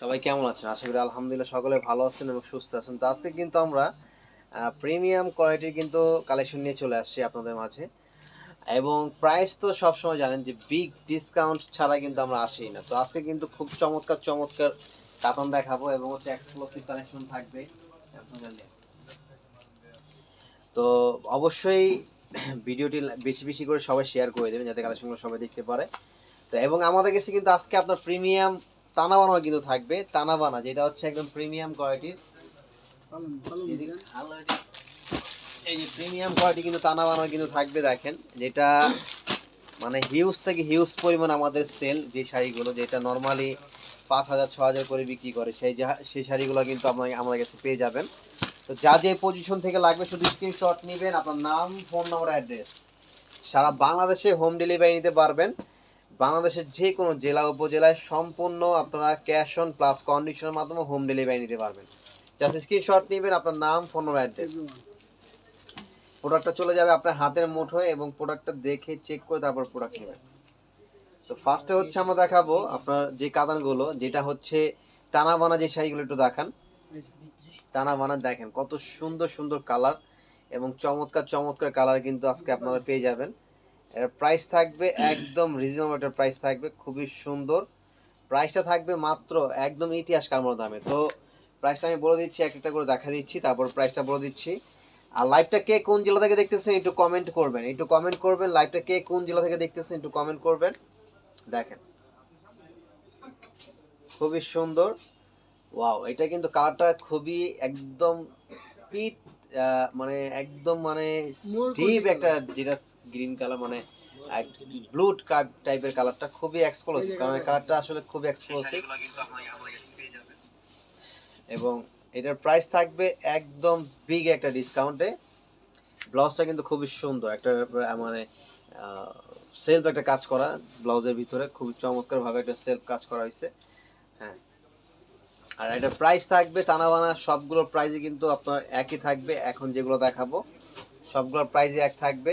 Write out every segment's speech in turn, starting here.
সবাই কেমন আছেন? আশা করি আলহামদুলিল্লাহ সকলে ভালো আছেন এবং সুস্থ আছেন। তো আজকে কিন্তু আমরা প্রিমিয়াম কোয়ালিটির কিন্তু কালেকশন নিয়ে চলে আসছি আপনাদের মাঝে। এবং প্রাইস তো সবসময় জানেন যে বিগ ডিসকাউন্ট ছাড়া কিন্তু আমরা আসি না। তো আজকে কিন্তু খুব চমৎকার চমৎকার কাতন দেখাবো এবং হচ্ছে এক্সক্লুসিভ কালেকশন থাকবে। তো অবশ্যই ভিডিওটি বেশি বেশি করে সবাই শেয়ার করে দেবেন যাতে কালেকশনগুলো সবাই দেখতে পারে। তো এবং আমাদের কাছে কিন্তু আজকে আপনার প্রিমিয়াম তানাবানাও কিন্তু থাকবে তানাবানা যেটা হচ্ছে একদম প্রিমিয়াম কোয়ালিটির এই যে প্রিমিয়াম কোয়ালিটি কিন্তু টানা কিন্তু থাকবে দেখেন যেটা মানে হিউজ থেকে হিউজ পরিমাণ আমাদের সেল যে শাড়িগুলো যেটা নর্মালি পাঁচ হাজার ছ হাজার করে বিক্রি করে সেই যা- সেই শাড়িগুলো কিন্তু আপনার আমাদের কাছে পেয়ে যাবেন। তো যা যে পজিশন থেকে লাগবে শুধু স্ক্রিনশট নেবেন আপনার নাম ফোন নম্বর অ্যাড্রেস সারা বাংলাদেশে হোম ডেলিভারি নিতে পারবেন। বাংলাদেশের যে কোনো জেলা, উপজেলায় সম্পূর্ণ আপনারা ক্যাশ অন প্লাস কন্ডিশনের মাধ্যমে হোম ডেলিভারি নিতে পারবেন। জাস্ট স্ক্রিনশট নেবেন, আপনার নাম ফোন অ্যাড্রেস প্রোডাক্টটা চলে যাবে আপনার হাতের মুঠোয় এবং প্রোডাক্টটা দেখে চেক করে তারপর প্রোডাক্ট নেবেন। তো ফার্স্টে হচ্ছে আমরা দেখাবো আপনার যে কাতানগুলো, যেটা হচ্ছে টানা বানা যে শাড়িগুলো একটু দেখান। টানা বানা দেখেন কত সুন্দর সুন্দর কালার এবং চমৎকার চমৎকার কালার কিন্তু আজকে আপনারা পেয়ে যাবেন। এর প্রাইস থাকবে একদম রিজনেবল একটা প্রাইস থাকবে, খুবই সুন্দর। প্রাইসটা থাকবে মাত্র একদম ইতিহাস কামড় দামে। তো প্রাইসটা আমি বলে দিচ্ছি, এক একটা করে দেখা দিচ্ছি, তারপর প্রাইসটা বলে দিচ্ছি। আর লাইভটা কে কোন জেলা থেকে দেখতেছেন একটু কমেন্ট করবেন, একটু কমেন্ট করবেন। লাইভটা কে কোন জেলা থেকে দেখতেছেন একটু কমেন্ট করবেন। দেখেন। খুবই সুন্দর। ওয়াও এটা কিন্তু কালারটা খুবই একদম পিট মানে একদম মানে ডিপ একটা যেটা গ্রিন কালার মানে ব্লু টাইপের কালারটা খুবই এক্সক্লুসিভ কারণ কালারটা আসলে খুবই এক্সক্লুসিভ এবং এটার প্রাইস থাকবে একদম বিগ একটা ডিসকাউন্টে ব্লাউজটা কিন্তু খুবই সুন্দর একটা আহ, মানে সেলফ একটা কাজ করা ব্লাউজের ভিতরে খুব চমৎকার ভাবে একটা সেলফ কাজ করা হয়েছে। হ্যাঁ। আর এটা প্রাইস থাকবে টানাবানা সবগুলো প্রাইসই কিন্তু আপনার একই থাকবে। এখন যেগুলো দেখাবো, সবগুলো প্রাইসই এক থাকবে।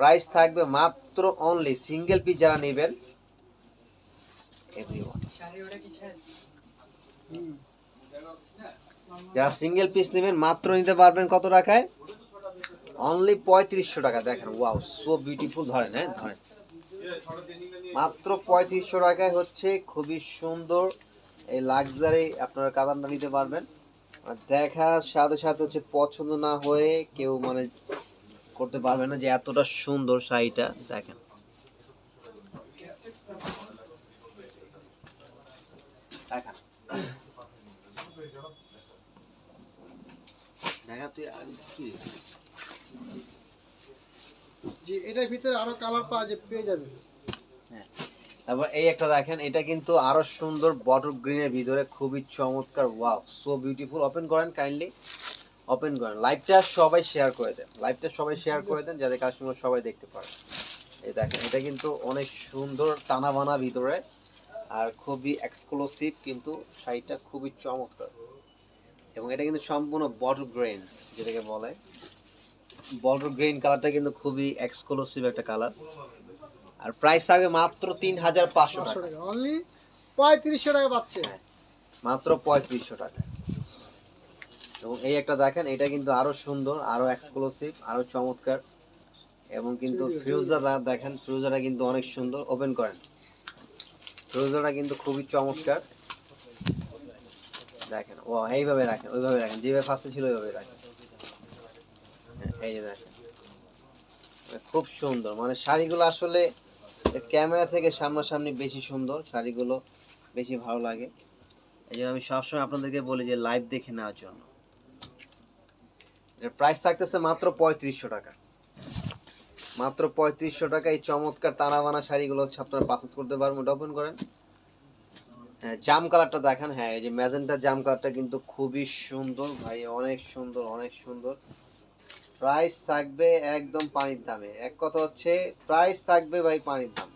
প্রাইস থাকবে মাত্র অনলি সিঙ্গেল পিস যারা নেবেন যারা সিঙ্গেল পিস নেবেন, মাত্র নিতে পারবেন কত টাকায়? অনলি পঁয়ত্রিশশো টাকা, দেখেন ওয়াও সো বিউটিফুল ধরেন হ্যাঁ ধরেন। মাত্র পঁয়ত্রিশশো টাকায় হচ্ছে, খুবই সুন্দর এই লাক্সারি আপনারা কাতানটা নিতে পারবেন। আর দেখার সাথে সাথে হচ্ছে পছন্দ না হয়ে কেউ মানে করতে পারবে না যে এতটা সুন্দর শাড়িটা দেখেন। দেখান। দেখা তুই কি? জি এটার ভিতরে আরও কালার পাওয়া যায় পেয়ে যাবে তারপর এই একটা দেখেন, এটা কিন্তু আরও সুন্দর বটল গ্রিনের ভিতরে, খুবই চমৎকার ওয়াও সো বিউটিফুল ওপেন করেন কাইন্ডলি ওপেন করেন। লাইভটা সবাই শেয়ার করে দেন লাইভটা সবাই শেয়ার করে দেন, যাতে কাস্টমার সবাই দেখতে পারে। এই দেখেন, এটা কিন্তু অনেক সুন্দর টানা বানা ভিতরে, আর খুবই এক্সক্লুসিভ কিন্তু শাড়িটা খুবই চমৎকার। এবং এটা কিন্তু সম্পূর্ণ বটল গ্রেন যেটাকে বলে। বটল গ্রেন কালারটা কিন্তু খুবই এক্সক্লুসিভ একটা কালার আর প্রাইস থাকবে মাত্র তিন হাজার পাঁচশো টাকা। অনলি পঁয়ত্রিশশো টাকা পাচ্ছে। মাত্র পঁয়ত্রিশশো টাকা। এবং এই একটা দেখেন এটা কিন্তু আরও সুন্দর আরও এক্সক্লুসিভ আরও চমৎকার। এবং কিন্তু ফিরোজা দেখেন ফিরোজাটা কিন্তু অনেক সুন্দর। ওপেন করেন। ফিরোজাটা কিন্তু খুবই চমৎকার। দেখেন ও এইভাবে রাখেন ওইভাবে রাখেন। যেভাবে ফার্স্টে ছিল ওইভাবে রাখেন। হ্যাঁ, এই যে দেখেন। খুব সুন্দর। মানে শাড়িগুলো আসলে ক্যামেরা থেকে সামনাসামনি বেশি সুন্দর, শাড়িগুলো বেশি ভালো লাগে। এই জন্য আমি সবসময় আপনাদেরকে বলি যে লাইভ দেখে নেওয়ার জন্য। এর প্রাইস থাকতেছে মাত্র পঁয়ত্রিশশো টাকা। মাত্র পঁয়ত্রিশশো টাকা এই চমৎকার তানাবানা শাড়িগুলো হচ্ছে আপনারা পারচেস করতে পারবেন ওটা ওপেন করেন। হ্যাঁ জাম কালারটা দেখেন। হ্যাঁ এই যে ম্যাজেন্টা জাম কালারটা কিন্তু খুবই সুন্দর, ভাই, অনেক সুন্দর অনেক সুন্দর। প্রাইস থাকবে একদম পানির দামে। এক কথা হচ্ছে, প্রাইস থাকবে ভাই পানির দাম।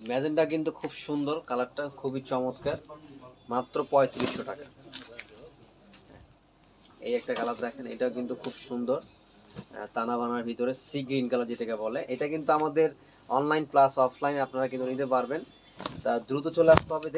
ম্যাজেন্টা কিন্তু খুব সুন্দর, কালারটা খুবই চমৎকার, মাত্র পঁয়ত্রিশশো টাকা। এই একটা কালার দেখেন, এটাও কিন্তু খুব সুন্দর। তানা বানার ভিতরে সি গ্রিন কালার যেটাকে বলে, এটা কিন্তু আমাদের অনলাইন প্লাস অফলাইন আপনারা কিন্তু নিতে পারবেন। তা দ্রুত চলে আসতে হবে